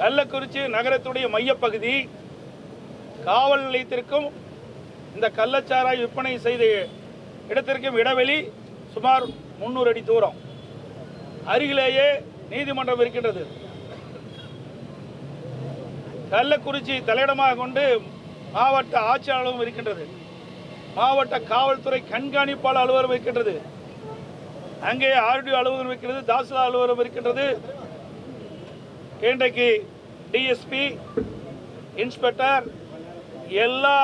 கள்ளக்குறிச்சி நகரத்துடைய மையப்பகுதி காவல் நிலையத்திற்கும் இந்த கள்ளச்சாராய் விற்பனை செய்த இடத்திற்கும் இடைவெளி சுமார் முந்நூறு அடி தூரம். அருகிலேயே நீதிமன்றம் இருக்கின்றது. கள்ளக்குறிச்சி தலையிடமாக கொண்டு மாவட்ட ஆட்சியாளரும் இருக்கின்றது. மாவட்ட காவல்துறை கண்காணிப்பாளர் அலுவலகம் இருக்கின்றது. அங்கே ஆர்டிஓ அலுவலகம் இருக்கிறது தாசில்தார் அலுவலகம் இருக்கின்றது. இன்றைக்கு டிஎஸ்பி இன்ஸ்பெக்டர் எல்லா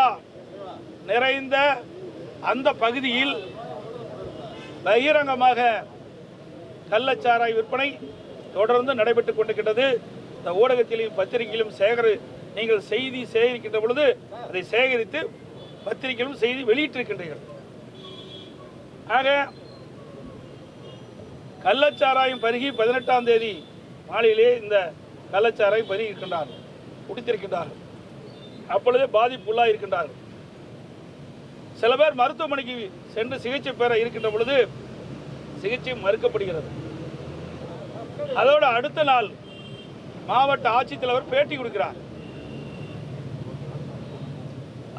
நிறைந்த அந்த பகுதியில் பகிரங்கமாக கள்ளச்சாராய் விற்பனை தொடர்ந்து நடைபெற்றுக் கொண்டிருக்கிறது இந்த ஊடகத்திலும் பத்திரிகையிலும் சேகரி நீங்கள் செய்தி சேகரிக்கின்ற பொழுது அதை சேகரித்து பத்திரிகையிலும் செய்தி வெளியிட்டிருக்கின்றீர்கள். ஆக கள்ளச்சாராயம் பருகி பதினெட்டாம் தேதி மாலையிலே இந்த கள்ளச்சாரை பருகி இருக்கின்றார்கள் குடித்திருக்கின்றார்கள் அப்பொழுதே பாதிப்புள்ளாக இருக்கின்றார்கள் சில பேர் மருத்துவமனைக்கு சென்று சிகிச்சை பெற இருக்கின்ற பொழுது சிகிச்சை மறுக்கப்படுகிறது. அதோட அடுத்த நாள் மாவட்ட ஆட்சித்தலைவர் பேட்டி கொடுக்கிறார்.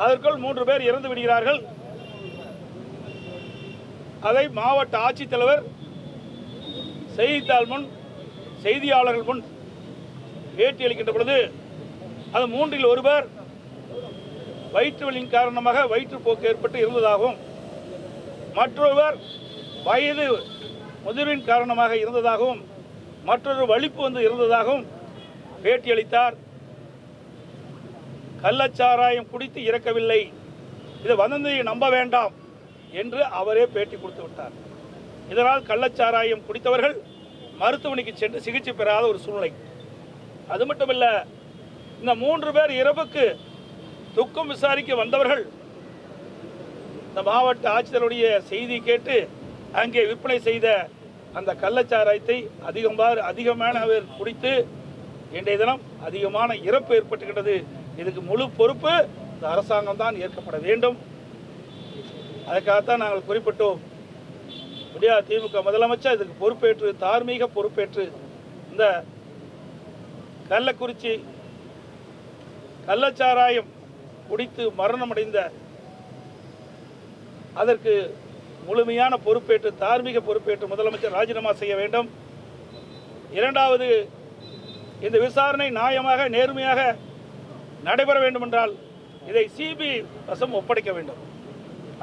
அதற்குள் மூன்று பேர் இறந்து விடுகிறார்கள். அதை மாவட்ட ஆட்சித்தலைவர் செய்தித்தாள் முன் செய்தியாளர்கள் முன் பேட்டி அளிக்கின்ற பொழுது அது மூன்றில் ஒருவர் வயிற்று வலியின் காரணமாக வயிற்றுப்போக்கு ஏற்பட்டு இருந்ததாகவும் மற்றொருவர் வயது முதிர்வின் காரணமாக இருந்ததாகவும் மற்றொரு வலிப்பு வந்து இருந்ததாகவும் பேட்டி அளித்தார். கள்ளச்சாராயம் குடித்து இறக்கவில்லை. இது வதந்தியை நம்ப வேண்டாம் என்று அவரே பேட்டி கொடுத்து விட்டார். இதனால் கள்ளச்சாராயம் குடித்தவர்கள் மருத்துவமனைக்கு சென்று சிகிச்சை பெறாத ஒரு சூழ்நிலை. அது மட்டுமல்ல இந்த மூன்று பேர் இரவுக்கு துக்கம் விசாரிக்க வந்தவர்கள் இந்த மாவட்ட ஆட்சியருடைய செய்தி கேட்டு அங்கே விற்பனை செய்த அந்த கள்ளச்சாராயத்தை அதிகமாக அவர் குடித்து இன்றைய தினம் அதிகமான இறப்பு ஏற்பட்டுகின்றது. இதுக்கு முழு பொறுப்பு இந்த அரசாங்கம் தான் ஏற்கப்பட வேண்டும். அதுக்காகத்தான் நாங்கள் குறிப்பிட்டோம். விடியா திமுக முதலமைச்சர் இதுக்கு பொறுப்பேற்று தார்மீக பொறுப்பேற்று இந்த கள்ளக்குறிச்சி கள்ளச்சாராயம் குடித்து மரணமடைந்த அதற்கு முழுமையான பொறுப்பேற்று தார்மீக பொறுப்பேற்று முதலமைச்சர் ராஜினாமா செய்ய வேண்டும். இரண்டாவது இந்த விசாரணை நியாயமாக நேர்மையாக நடைபெற வேண்டுமென்றால் இதை சிபி வசம் ஒப்படைக்க வேண்டும்.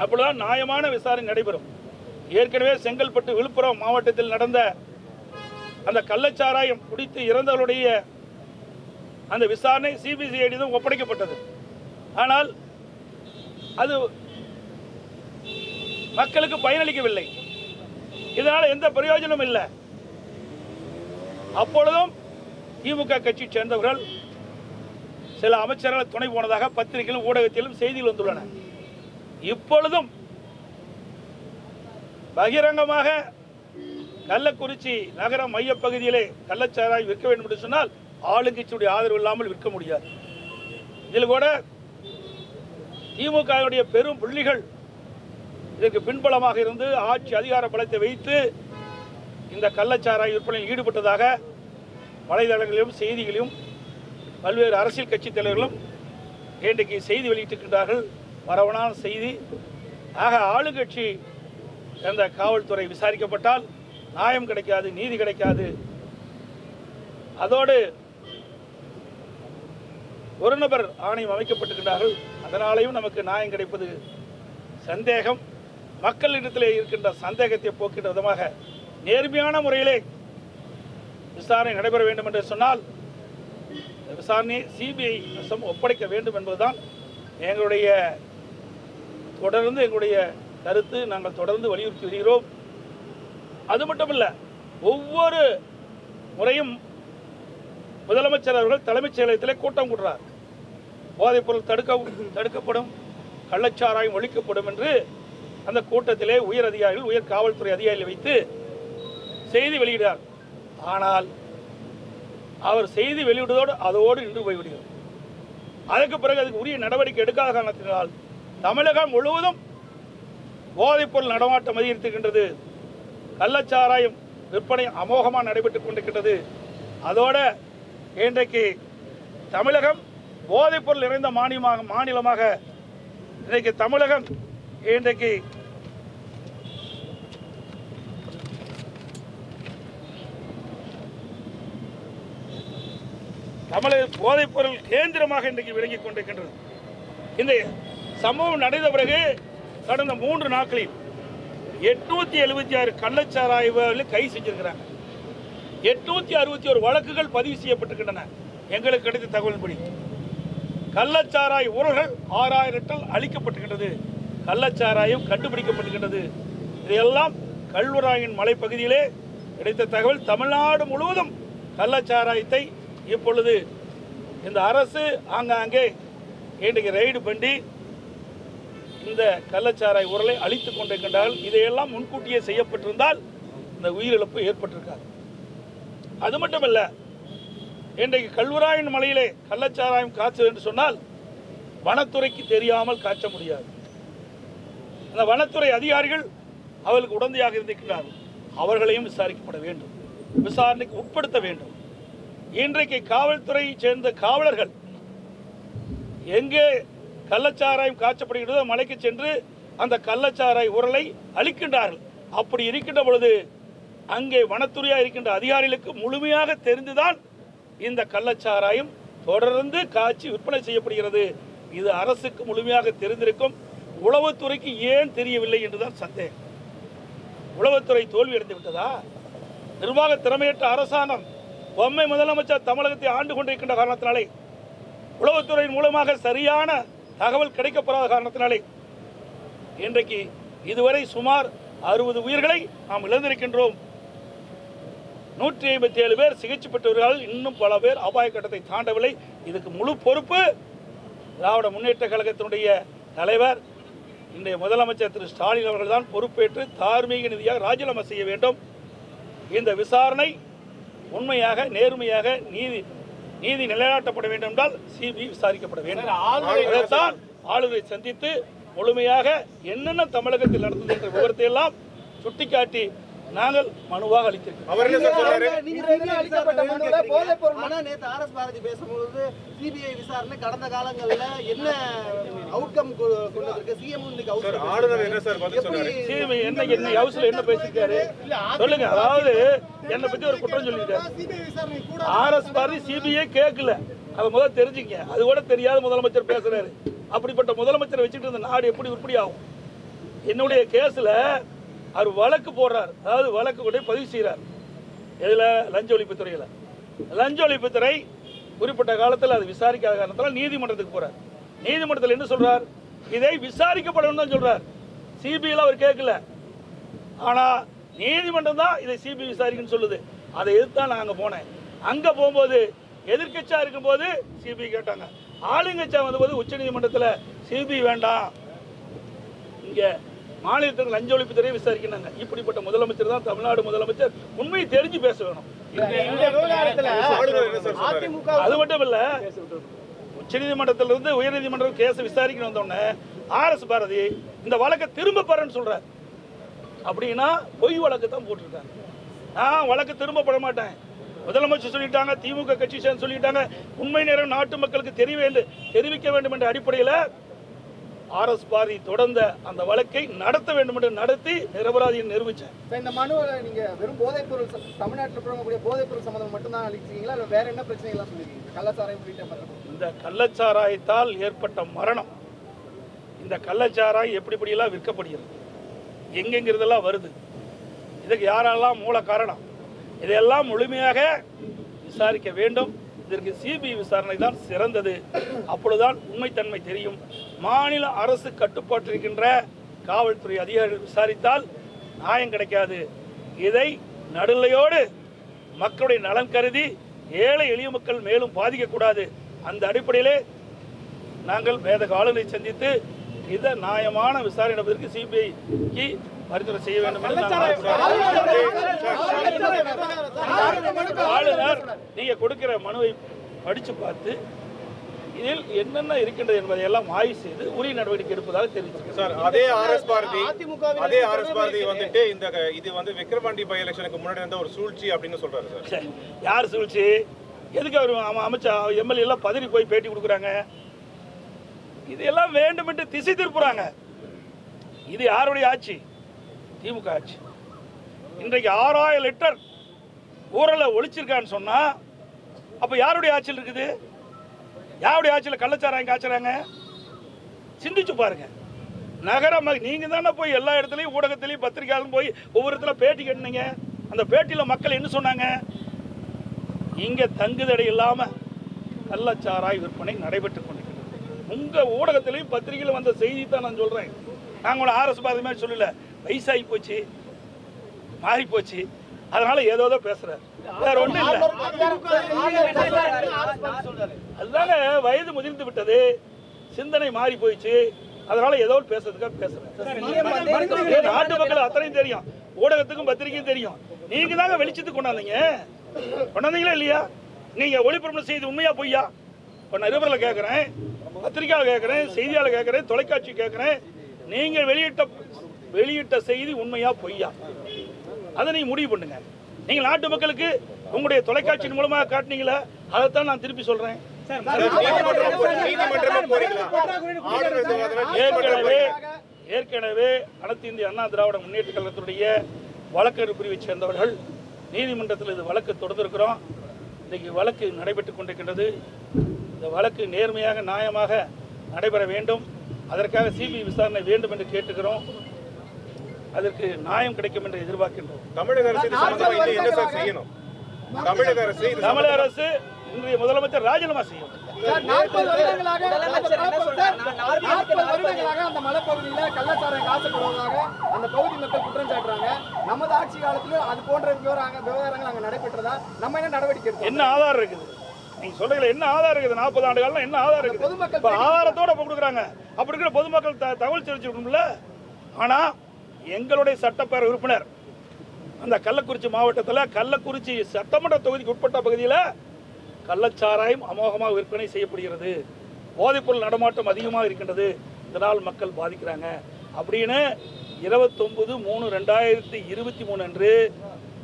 அப்பொழுதுதான் நியாயமான விசாரணை நடைபெறும். ஏற்கனவே செங்கல்பட்டு விழுப்புரம் மாவட்டத்தில் நடந்த அந்த கள்ளச்சாராயம் குடித்து இறந்தவருடைய அந்த விசாரணை சிபிசிஐடியும் ஒப்படைக்கப்பட்டது. ஆனால் அது மக்களுக்கு பயனளிக்கவில்லை. இதனால் எந்த பிரயோஜனமும் இல்லை. அப்பொழுதும் திமுக கட்சி சேர்ந்தவர்கள் சில அமைச்சர்கள் துணை போனதாக பத்திரிகையிலும் ஊடகத்திலும் செய்திகள் வந்துள்ளன. இப்பொழுதும் பகிரங்கமாக கள்ளக்குறிச்சி நகர மையப்பகுதியிலே கள்ளச்சாராய் விற்க வேண்டும் என்று சொன்னால் ஆளுங்கட்சியுடைய ஆதரவு இல்லாமல் விற்க முடியாது. இதில் கூட திமுகவுடைய பெரும் புள்ளிகள் இதற்கு பின்பலமாக இருந்து ஆட்சி அதிகார பலத்தை வைத்து இந்த கள்ளச்சாராய் விற்பனையில் ஈடுபட்டதாக வலைதளங்களிலும் செய்திகளிலும் பல்வேறு அரசியல் கட்சி தலைவர்களும் இன்றைக்கு செய்தி வெளியிட்டிருக்கின்றார்கள். வரவனான செய்தி. ஆக ஆளுங்கட்சி அந்த காவல்துறை விசாரிக்கப்பட்டால் நியாயம் கிடைக்காது நீதி கிடைக்காது. அதோடு ஒரு நபர் ஆணையம் அமைக்கப்பட்டிருக்கிறார்கள். அதனாலேயும் நமக்கு நியாயம் கிடைப்பது சந்தேகம். மக்களிடத்திலே இருக்கின்ற சந்தேகத்தை போக்கின்ற விதமாக நேர்மையான முறையிலே விசாரணை நடைபெற வேண்டும் என்று சொன்னால் விசாரணை விசாரணையை சிபிஐ வசம் ஒப்படைக்க வேண்டும் என்பதுதான் எங்களுடைய தொடர்ந்து எங்களுடைய கருத்து. நாங்கள் தொடர்ந்து வலியுறுத்தி வருகிறோம். அது மட்டுமல்ல ஒவ்வொரு முறையும் முதலமைச்சர் அவர்கள் தலைமைச் செயலகத்திலே கூட்டம் கூடுறார். போதைப்பொருள் தடுக்க தடுக்கப்படும் கள்ளச்சாராயம் ஒழிக்கப்படும் என்று அந்த கூட்டத்திலே உயர் அதிகாரிகள் உயர் காவல்துறை அதிகாரிகளை வைத்து செய்தி வெளியிடார் ஆனால் அவர் செய்தி வெளியிடுவதோடு அதோடு நின்று போய்விடுகிறது. அதற்கு பிறகு அதுக்கு உரிய நடவடிக்கை எடுக்காத காரணத்தினால் தமிழகம் முழுவதும் போதைப்பொருள் நடமாட்டம் அதிகரித்திருக்கின்றது. கள்ளச்சாராயம் விற்பனை அமோகமாக நடைபெற்றுக் கொண்டிருக்கின்றது. அதோட இன்றைக்கு தமிழகம் போதைப்பொருள் நிறைந்த மாநிலமாக மாநிலமாக இன்றைக்கு தமிழகம் இன்றைக்கு தமிழக போதைப்பொருள் கேந்திரமாக இன்றைக்கு விளங்கிக் கொண்டிருக்கின்றது. இந்த சம்பவம் நடந்த பிறகு கடந்த மூன்று நாட்களில் எட்நூத்தி எழுபத்தி ஆறு கள்ளச்சாராய்வாளர்கள் கை செஞ்சிருக்கிறாங்க. எட்நூத்தி அறுபத்தி ஒரு வழக்குகள் பதிவு செய்யப்பட்டிருக்கின்றன. எங்களுக்கு கிடைத்த தகவலின்படி. கள்ளச்சாராய் உரல்கள் ஆறாயிரம் டன் அளிக்கப்பட்டிருக்கின்றது கள்ளச்சாராயம் கண்டுபிடிக்கப்பட்டுகின்றது இதையெல்லாம் கல்வராயன் மலைப்பகுதியிலே கிடைத்த தகவல் தமிழ்நாடு முழுவதும் கள்ளச்சாராயத்தை இப்பொழுது இந்த அரசு ஆங்காங்கே இன்றைக்கு ரைடு பண்ணி இந்த கள்ளச்சாராய் உரலை அழித்துக் கொண்டிருக்கின்றார்கள். இதையெல்லாம் முன்கூட்டியே செய்யப்பட்டிருந்தால் இந்த உயிரிழப்பு ஏற்பட்டிருக்காது. அது மட்டுமல்ல இன்றைக்கு கல்வராயன் மலையிலே கள்ளச்சாராயம் காய்ச்சல் என்று சொன்னால் வனத்துறைக்கு தெரியாமல் காய்ச்ச முடியாது. அந்த வனத்துறை அதிகாரிகள் அவர்களுக்கு உடந்தையாக இருந்திருக்கிறார்கள் அவர்களையும் விசாரிக்கப்பட வேண்டும். விசாரணைக்கு உட்படுத்த வேண்டும். இன்றைக்கு காவல்துறையைச் சேர்ந்த காவலர்கள் எங்கே கள்ளச்சாராயம் காய்ச்சப்படுகிறதோ மலைக்கு சென்று அந்த கள்ளச்சாராய் உரலை அளிக்கின்றார்கள் அப்படி இருக்கின்ற பொழுது அங்கே வனத்துறையாக இருக்கின்ற அதிகாரிகளுக்கு முழுமையாக தெரிந்துதான் இந்த கள்ளச்சாராயம் தொடர்ந்து காய்ச்சி விற்பனை செய்யப்படுகிறது. இது அரசுக்கு முழுமையாக தெரிந்திருக்கும். உளவுத்துறைக்கு ஏன் தெரியவில்லை என்றுதான் சந்தேகம். உளவுத்துறை தோல்வி அடைந்து விட்டதா? நிர்வாக திறமையற்ற அரசாங்கம் பொம்மை முதலமைச்சர் தமிழகத்தை ஆண்டு கொண்டிருக்கின்ற காரணத்தினாலே உளவுத்துறையின் மூலமாக சரியான தகவல் கிடைக்கப்படாத காரணத்தினாலே இன்றைக்கு இதுவரை சுமார் அறுபது உயிர்களை நாம் இழந்திருக்கின்றோம். நூற்றி ஐம்பத்தி ஏழு பேர் சிகிச்சை பெற்றவர்கள் இன்னும் பல பேர் அபாய கட்டத்தை தாண்டவில்லை. இதுக்கு முழு பொறுப்பு திராவிட முன்னேற்ற கழகத்தினுடைய தலைவர் இன்றைய முதலமைச்சர் திரு. ஸ்டாலின் அவர்கள்தான். பொறுப்பேற்று தார்மீக நிதியாக ராஜினாமா செய்ய வேண்டும். இந்த விசாரணை உண்மையாக நேர்மையாக நீதி நீதி நிலைநாட்டப்பட வேண்டும் என்றால் சிபிஐ விசாரிக்கப்பட வேண்டும். அதைத்தான் ஆளுநரை சந்தித்து முழுமையாக என்னென்ன தமிழகத்தில் நடந்தது என்ற விவரத்தை எல்லாம் சுட்டிக்காட்டி நாங்கள் மனுவாக அளித்திருக்கிறோம். கடந்த காலங்கள்ல என்ன அவுட்கம் என்ன சார் பதில் சொன்னாரு சிபிஐ என்ன என்ன ஹவுஸ்ல என்ன பேசியிருக்காரு? சொல்லுங்க அதாவது என்னை பத்தி ஒரு குற்றம் கூட ஆர்எஸ் பாரதி சிபிஐ கேட்கல. அதை முதல்ல தெரிஞ்சுங்க. அது கூட தெரியாத முதலமைச்சர் பேசுறாரு. அப்படிப்பட்ட முதலமைச்சரை வச்சுட்டு இந்த நாடு எப்படி உருப்படி ஆகும்? என்னுடைய கேஸ்ல அவர் வழக்கு போடுறார். அதாவது வழக்கு கூட பதிவு செய்கிறார் எதில்? லஞ்ச ஒழிப்புத்துறையில் லஞ்ச ஒழிப்புத்துறை குறிப்பிட்ட காலத்தில் அது விசாரிக்காத காரணத்தால் நீதிமன்றத்துக்கு போகிறார் நீதிமன்றத்தில் என்ன சொல்கிறார் இதை விசாரிக்கப்படணும் தான் சொல்கிறார் சிபிஐயில் அவர் கேட்கல. ஆனால் நீதிமன்றம் தான் இதை சிபிஐ விசாரிக்கணும்னு சொல்லுது. அதை எதிர்த்து தான் நான் அங்கே போனேன். அங்கே போகும்போது எதிர்கட்சியாக இருக்கும்போது சிபிஐ கேட்டாங்க. ஆளுங்கட்சியாக வந்தபோது உச்சநீதிமன்றத்தில் சிபிஐ வேண்டாம். இங்கே மாநிலத்தில் லஞ்ச ஒழிப்புத்துறையை விசாரிக்கிறாங்க இப்படிப்பட்ட முதலமைச்சர் தான் தமிழ்நாடு முதலமைச்சர். உண்மையை தெரிஞ்சு பேச வேணும். அது மட்டும் இல்ல. உச்சநீதிமன்றத்திலிருந்து உயர்நீதிமன்றம் கேஸ் விசாரிக்கணும் வந்தோடனே ஆர்எஸ் பாரதி இந்த வழக்கை திரும்ப பெறன்னு சொல்றார். அப்படின்னா பொய் வழக்கு தான் போட்டிருக்காங்க. நான் வழக்கு திரும்ப பெற மாட்டேன். முதலமைச்சர் சொல்லிட்டாங்க திமுக கட்சி சொல்லிட்டாங்க. உண்மை நேரம் நாட்டு மக்களுக்கு தெரிய வேண்டும் தெரிவிக்க வேண்டும் என்ற அடிப்படையில் ஆர்எஸ் பாரதி தொடர்ந்த அந்த வழக்கை நடத்த வேண்டும் என்று நடத்தி நிரபராதியை நிரூபித்தேன் இப்ப இந்த மனுவில் நீங்க வெறும் போதைப் பொருள் தமிழ்நாட்டுல புழங்கக்கூடிய போதைப் பொருள் சம்பந்தம் மட்டும் தான் அளிச்சிருக்கீங்களா இல்ல வேற என்ன பிரச்சனைகள்லாம் சொல்லிருக்கீங்க? கள்ளச்சாராயம் உள்ளிட்ட இந்த கள்ளச்சாராயத்தால் ஏற்பட்ட மரணம் இந்த கள்ளச்சாராயம் எப்படி எப்படியெல்லாம் விற்கப்படுகிறது எங்கெங்கிறதெல்லாம் வருது இதுக்கு யாரெல்லாம் மூல காரணம் இதையெல்லாம் முழுமையாக விசாரிக்க வேண்டும். இதற்கு சிபிஐ விசாரணை தான் சிறந்தது. அப்பொழுதுதான் உண்மைத்தன்மை தெரியும். மாநில அரசு கட்டுப்பாட்டிருக்கின்ற காவல்துறை அதிகாரிகள் விசாரித்தால் நியாயம் கிடைக்காது. இதை நடுநிலையோடு மக்களுடைய நலன் கருதி ஏழை எளிய மக்கள் மேலும் பாதிக்கக்கூடாது. அந்த அடிப்படையிலே நாங்கள் வேத காலங்களை சந்தித்து இதை நியாயமான விசாரணை நடப்பதற்கு சிபிஐக்கு பரிந்துரை செய்ய வேண்டும் என்று ஆளுநர் நீங்க கொடுக்கிற மனுவை படிச்சு பார்த்து இதில் என்னென்ன இருக்கின்றது என்பதை எல்லாம் ஆய்வு செய்து உரிய நடவடிக்கை எடுப்பதாக தெரிவிச்சிருக்கிறார் சார் அதே ஆர்எஸ் பாரதி அதே ஆர்எஸ் பாரதி வந்துட்டு இந்த இது வந்து விக்ரவாண்டி பை எலெக்ஷனுக்கு முன்னாடி இருந்த ஒரு சூழ்ச்சி அப்படின்னு சொல்றாரு சார். யார் சூழ்ச்சி? எதுக்கு அவர் அம- அமைச்சா எம்எல்ஏ எல்லாம் பதறி போய் பேட்டி கொடுக்குறாங்க? இதெல்லாம் வேண்டுமென்று திசை திருப்புறாங்க. இது யாருடைய ஆட்சி? திமுக ஆட்சி. இன்றைக்கு ஆறாயிரம் லிட்டர் ஊரலை ஒழிச்சிருக்கான்னு சொன்னா அப்ப யாருடைய ஆட்சியில் இருக்குது? யாருடைய ஆட்சியில் கள்ளச்சாராயம் காய்ச்சறாங்க? சிந்திச்சு பாருங்க. நகர நீங்கள் தானே போய் எல்லா இடத்துலையும் ஊடகத்திலையும் பத்திரிகையாலும் போய் ஒவ்வொரு இடத்துல பேட்டி கேட்டீங்க அந்த பேட்டியில் மக்கள் என்ன சொன்னாங்க? இங்கே தங்குதடை இல்லாமல் கள்ளச்சாராய் விற்பனை நடைபெற்று கொண்டிருக்கிறது. உங்கள் ஊடகத்திலையும் பத்திரிகையில் வந்த செய்தி தான் நான் சொல்கிறேன் நாங்கள் ஆர்எஸ் பாதி மாதிரி சொல்லல. வயசாகி போச்சு மாறி போச்சு அதனால் ஏதோ ஏதோ பேசுறாரு. வேற ஒண்ணும் வயது முதிர்ந்து விட்டது. சிந்தனை மாறி போயிடுச்சு. அதனால ஏதோ பேசுறதுக்காக பேசுறேன். நாட்டு மக்கள் அத்தனையும் தெரியும். ஊடகத்துக்கும் பத்திரிக்கையும் தெரியும். நீங்க தாங்க வெளிச்சத்துக்கு கொண்டாந்தீங்க. கொண்டாந்தீங்களா இல்லையா? நீங்க ஒளிபரப்பு செய்தி உண்மையா பொய்யா? இப்போ நான் நிருபரில் கேட்குறேன் பத்திரிக்கையாளர் கேட்குறேன் செய்தியாளர் கேட்குறேன் தொலைக்காட்சி கேட்குறேன் நீங்க வெளியிட்ட வெளியிட்ட செய்தி உண்மையா பொய்யா? அதை நீங்க முடிவு பண்ணுங்க. நீங்க நாட்டு மக்களுக்கு உங்களுடைய தொலைக்காட்சியின் மூலமாக காட்டினீங்களா? அதைத்தான் நான் திருப்பி சொல்றேன். ஏற்கனவே ஏற்கனவே அனைத்து இந்திய அண்ணா திராவிட முன்னேற்ற கழகத்துடைய வழக்கறிஞர் பிரிவைச் சேர்ந்தவர்கள் நீதிமன்றத்தில் இது வழக்கு தொடர்ந்திருக்கிறோம் இன்றைக்கு வழக்கு நடைபெற்றுக் கொண்டிருக்கின்றது. இந்த வழக்கு நேர்மையாக நியாயமாக நடைபெற வேண்டும். அதற்காக சிபிஐ விசாரணை வேண்டும் என்று கேட்டுக்கிறோம். அதற்கு நியாயம் கிடைக்கும் என்று எதிர்பார்க்கின்றோம். தமிழக அரசு என்ன சார் செய்யணும். தமிழக அரசு தமிழக அரசு இன்றைய முதலமைச்சர் ராஜினாமா செய்யும். நாற்பது வருடங்களாக நாற்பது வருடங்களாக அந்த மலைப்பகுதியில கள்ளச்சாரம் காசப்படுவதாக அந்த பகுதி மக்கள் குற்றம் சாட்டுறாங்க. நமது ஆட்சி காலத்திலும் அது போன்ற விவகாரங்க விவகாரங்கள் அங்க நடைபெற்றதா? நம்ம என்ன நடவடிக்கை எடுத்தோம் என்ன ஆதாரம் இருக்குது? நீங்க சொல்றீங்களா என்ன ஆதாரம் இருக்குது? நாற்பது ஆண்டு காலம் என்ன ஆதாரம் இருக்குது? பொதுமக்கள் ஆதாரத்தோட கொடுக்குறாங்க. அப்படி இருக்கிற பொதுமக்கள் த- தகவல் தெரிவிச்சிருக்கணும்ல. ஆனா எங்களுடைய சட்டப்பேரவை உறுப்பினர். அந்த கள்ளக்குறிச்சி மாவட்டத்தில் கள்ளக்குறிச்சி சட்டமன்ற தொகுதிக்கு உட்பட்ட பகுதியில் கள்ளச்சாராயம் அமோகமாக விற்பனை செய்யப்படுகிறது. போதைப்பொருள் நடமாட்டம் அதிகமாக இருக்கின்றது. இதனால் மக்கள் பாதிக்கிறாங்க. அப்படின்னு இருபத்தொம்பது மூணு ரெண்டாயிரத்தி இருபத்தி மூணு அன்று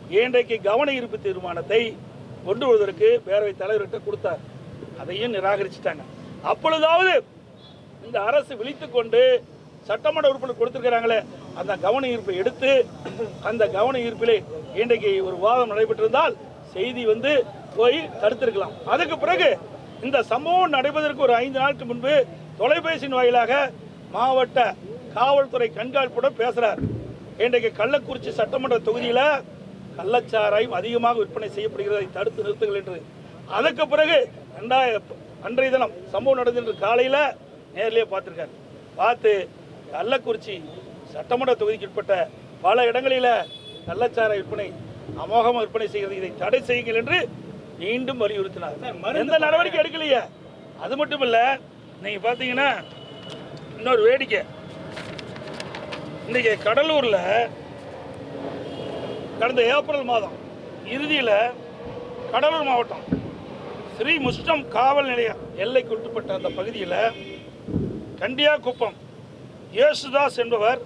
இன்றைக்கு கவன ஈர்ப்பு தீர்மானத்தை கொண்டு வருவதற்கு பேரவைத் தலைவர்கிட்ட கொடுத்தார். அதையும் நிராகரிச்சிட்டாங்க. அப்பொழுதாவது இந்த அரசு விழித்து கொண்டு சட்டமன்ற உறுப்பினர் கொடுத்திருக்கிறாங்களே அந்த கவன ஈர்ப்பை எடுத்து அந்த கவன ஈர்ப்பிலே இன்றைக்கு ஒரு வாதம் நடைபெற்றிருந்தால் செய்தி வந்து போய் தடுத்திருக்கலாம். அதுக்கு பிறகு இந்த சம்பவம் நடைபெறுவதற்கு ஒரு ஐந்து நாளுக்கு முன்பு தொலைபேசியின் வாயிலாக மாவட்ட காவல்துறை கண்காணிப்புடன் பேசுகிறார் இன்றைக்கு கள்ளக்குறிச்சி சட்டமன்ற தொகுதியில் கள்ளச்சாராயம் அதிகமாக விற்பனை செய்யப்படுகிறதை தடுத்து நிறுத்துங்கள் என்று. அதுக்கு பிறகு ரெண்டாயிரம் அன்றைய தினம் சம்பவம் நடந்த காலையில் நேரிலே பார்த்துருக்காரு. பார்த்து கள்ளக்குறிச்சி சட்டமன்ற தொகுதிக்கு உட்பட்ட பல இடங்களில் கள்ளச்சார விற்பனை அமோகமாக விற்பனை செய்கிறது. இதை தடை செய்யுங்கள் என்று மீண்டும் வலியுறுத்தினார். எந்த நடவடிக்கை எடுக்கலையே? அது மட்டும் இல்லை நீங்கள் பார்த்தீங்கன்னா இன்னொரு வேடிக்கை. இன்னைக்கு கடலூரில் கடந்த ஏப்ரல் மாதம் இறுதியில் கடலூர் மாவட்டம் ஸ்ரீ முஸ்டம் காவல் நிலையம் எல்லைக்கு உட்பட்ட அந்த பகுதியில் கண்டியாக்குப்பம் இயேசுதாஸ் என்பவர்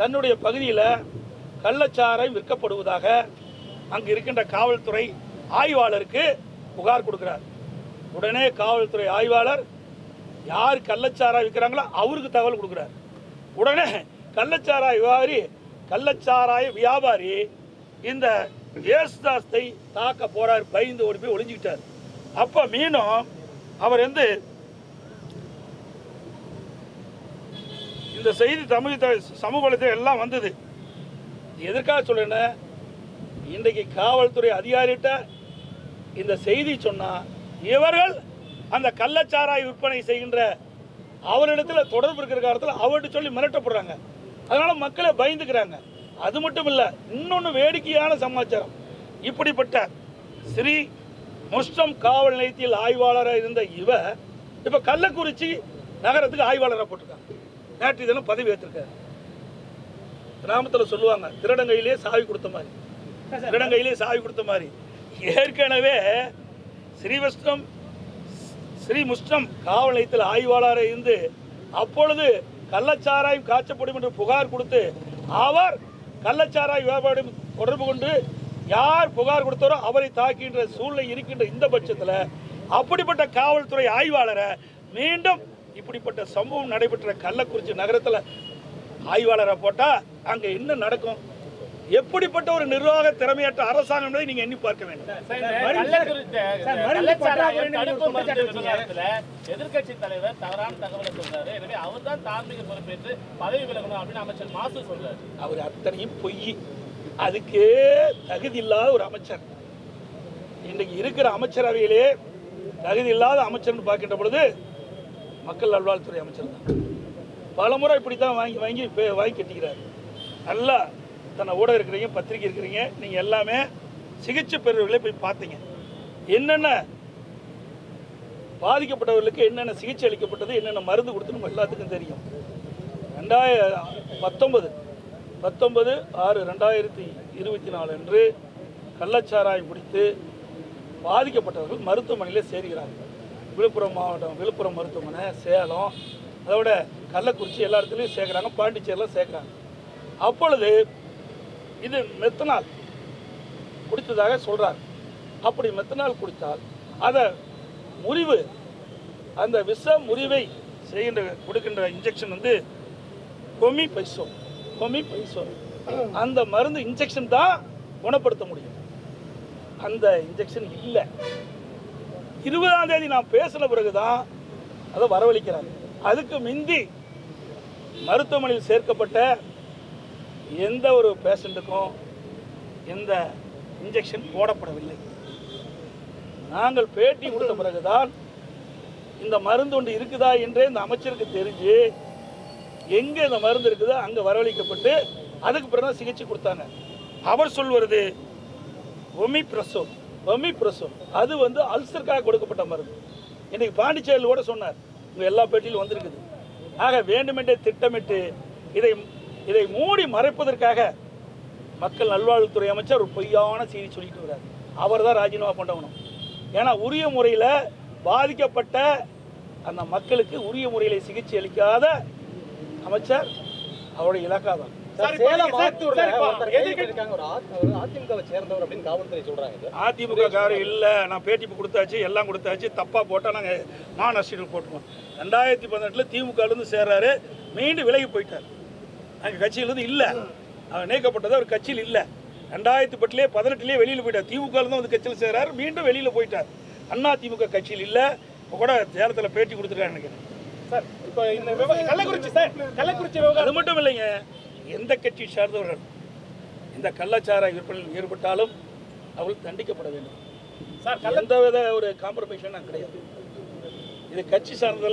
தன்னுடைய பகுதியில் கள்ளச்சாரை விற்கப்படுவதாக அங்கு இருக்கின்ற காவல்துறை ஆய்வாளருக்கு புகார் கொடுக்கிறார். உடனே காவல்துறை ஆய்வாளர் யார் கள்ளச்சாராய் விற்கிறாங்களோ அவருக்கு தகவல் கொடுக்குறார். உடனே கள்ளச்சாராய் வியாபாரி கள்ளச்சாராய வியாபாரி இந்த ஏசுதாஸை தாக்க போறார் பயந்து ஓடி போய் ஒளிஞ்சுக்கிட்டார். அப்போ மீனும் அவர் வந்து இந்த செய்தி தமிழ் த- சமூக வலைத்தளம் எல்லாம் வந்தது. எதற்காக சொல்றேன்னா இன்றைக்கு காவல்துறை அதிகாரிகிட்ட இந்த செய்தி சொன்னால் இவர்கள் அந்த கள்ளச்சாராய் விற்பனை செய்கின்ற அவரிடத்தில் தொடர்பு இருக்கிற காலத்தில் அவர்கிட்ட சொல்லி மிரட்டப்படுறாங்க. அதனால் மக்களை பயந்துக்கிறாங்க. அது மட்டும் இல்லை இன்னொன்று வேடிக்கையான சமாச்சாரம். இப்படிப்பட்ட ஸ்ரீ முஸ்டம் காவல் நிலையத்தில் ஆய்வாளராக இருந்த இவ இப்போ கள்ளக்குறிச்சி நகரத்துக்கு ஆய்வாளராக போட்டிருக்காங்க. நேற்று தினம் பதவி ஏற்றிருக்காரு கிராமத்தில் சொல்லுவாங்க திருடங்கையிலே சாவி கொடுத்த மாதிரி. திருடங்கையிலே சாவி கொடுத்த மாதிரி. ஏற்கனவே ஸ்ரீவஸ்திரம் ஸ்ரீமுஸ்டம் காவல் நிலையத்தில் ஆய்வாளராக இருந்து அப்பொழுது கள்ளச்சாராயம் காய்ச்சப்படும் என்று புகார் கொடுத்து அவர் கள்ளச்சாராய் வியாபாரம் தொடர்பு கொண்டு யார் புகார் கொடுத்தாரோ அவரை தாக்கின்ற சூழ்நிலை இருக்கின்ற இந்த பட்சத்தில் அப்படிப்பட்ட காவல்துறை ஆய்வாளரை மீண்டும் இப்படிப்பட்ட சம்பவம் நடைபெற்ற கள்ளக்குறிச்சி நகரத்தில் ஆய்வாளரை போட்டால் அங்கே என்ன நடக்கும்? எப்படிப்பட்ட ஒரு நிர்வாக திறமையற்ற அரசாங்கம் நீங்க எண்ணி பார்க்க வேண்டும். எதிர்கட்சி தலைவர் தவறான தகவலை சொல்றாரு. எனவே அவர் தான் தார்மீக பொறுப்பேற்று பதவி விலகணும் அப்படின்னு அமைச்சர் மாசு சொல்றாரு. அவர் அத்தனையும் பொய். அதுக்கு தகுதி இல்லாத ஒரு அமைச்சர். இன்றைக்கு இருக்கிற அமைச்சரவையிலே தகுதி இல்லாத அமைச்சர்னு பார்க்கின்ற பொழுது மக்கள் நல்வாழ்வுத்துறை அமைச்சர் தான். பலமுறை இப்படி தான் வாங்கி வாங்கி வாங்கி கட்டிக்கிறார். நல்லா தன்னை ஊடகம் இருக்கிறீங்க பத்திரிக்கை இருக்கிறீங்க நீங்கள் எல்லாமே சிகிச்சை பெறுவர்களை போய் பார்த்தீங்க. என்னென்ன பாதிக்கப்பட்டவர்களுக்கு என்னென்ன சிகிச்சை அளிக்கப்பட்டது என்னென்ன மருந்து கொடுத்து நம்ம எல்லாத்துக்கும் தெரியும். ரெண்டாயிர பத்தொன்பது பத்தொன்பது ஆறு ரெண்டாயிரத்தி இருபத்தி நாலு அன்று கள்ளச்சாராயம் குடித்து பாதிக்கப்பட்டவர்கள் மருத்துவமனையில் சேர்கிறார்கள். விழுப்புரம் மாவட்டம் விழுப்புரம் மருத்துவமனை சேலம் அதோட கள்ளக்குறிச்சி எல்லா இடத்துலையும் சேர்க்குறாங்க பாண்டிச்சேரியில் சேர்க்குறாங்க. அப்பொழுது இது மெத்தனால் குடித்ததாக சொல்கிறார் அப்படி மெத்தனால் குடித்தால் அதை முறிவு அந்த விஷ முறிவை செய்கின்ற கொடுக்கின்ற இன்ஜெக்ஷன் வந்து கொமி பைசோ கொமி பைசோ அந்த மருந்து இன்ஜெக்ஷன் தான் குணப்படுத்த முடியும். அந்த இன்ஜெக்ஷன் இல்லை. இருபதாம் தேதி நான் பேசின பிறகு தான் அதை வரவழைக்கிறாங்க. அதுக்கு மிந்தி மருத்துவமனையில் சேர்க்கப்பட்ட எந்த ஒரு பேஷண்ட்டுக்கும் எந்த இன்ஜெக்ஷன் போடப்படவில்லை. நாங்கள் பேட்டி கொடுத்த பிறகுதான் இந்த மருந்து ஒன்று இருக்குதா என்றே இந்த அமைச்சருக்கு தெரிஞ்சு எங்கே இந்த மருந்து இருக்குதோ அங்கே வரவழைக்கப்பட்டு அதுக்கு பிறகு சிகிச்சை கொடுத்தாங்க. அவர் சொல்வது ஒமிப்ரசோ ஒமிப்ரசோ அது வந்து அல்சருக்காக கொடுக்கப்பட்ட மருந்து. இன்றைக்கி பாண்டிச்சேரியில் கூட சொன்னார். உங்கள் எல்லா பேட்டியிலும் வந்திருக்குது. ஆக வேண்டுமென்றே திட்டமிட்டு இதை இதை மூடி மறைப்பதற்காக மக்கள் நல்வாழ்வுத்துறை அமைச்சர் ஒரு பொய்யான செய்தி சொல்லிட்டு வர்றார். அவர் தான் ராஜினாமா பண்ணணும் ஏன்னா உரிய முறையில் பாதிக்கப்பட்ட அந்த மக்களுக்கு உரிய முறையில் சிகிச்சை அளிக்காத அமைச்சர் அவருடைய இலக்காதான். அதிமுக இல்லை நான் பேட்டி கொடுத்தாச்சு எல்லாம் கொடுத்தாச்சு தப்பாக போட்டால் நாங்கள் மாநஷ்டீடு போட்டுருவோம். ரெண்டாயிரத்தி பதினெட்டில் திமுகலேருந்து சேர்றாரு மீண்டும் விலகி போயிட்டார். அங்கே கட்சியிலேருந்து இல்லை. அவர் நீக்கப்பட்டது அவர் கட்சியில் இல்லை. ரெண்டாயிரத்தி பட்டிலே பதினெட்டுலேயே வெளியில் போயிட்டார். திமுகலேருந்து வந்து கட்சியில் சேர்றாரு மீண்டும் வெளியில் போயிட்டார். அண்ணா திமுக கட்சியில் இல்லை. இப்போ கூட சேலத்தில் பேட்டி கொடுத்துருக்காரு நினைக்கிறேன் சார், இப்ப இந்த விவகாரம் கள்ளக்குறிச்சி சார் கள்ளக்குறிச்சி விவகாரம். அது மட்டும் இல்லைங்க. எந்த கட்சி சார்ந்தவர்கள் இந்த கள்ளச்சாராய விற்பனையில் ஈடுபட்டாலும் அவர்கள் தண்டிக்கப்பட வேண்டும். சார் கள்ள எந்த வித ஒரு காம்ப்ரமைஷனும் கிடையாது. இது கட்சி சார்ந்த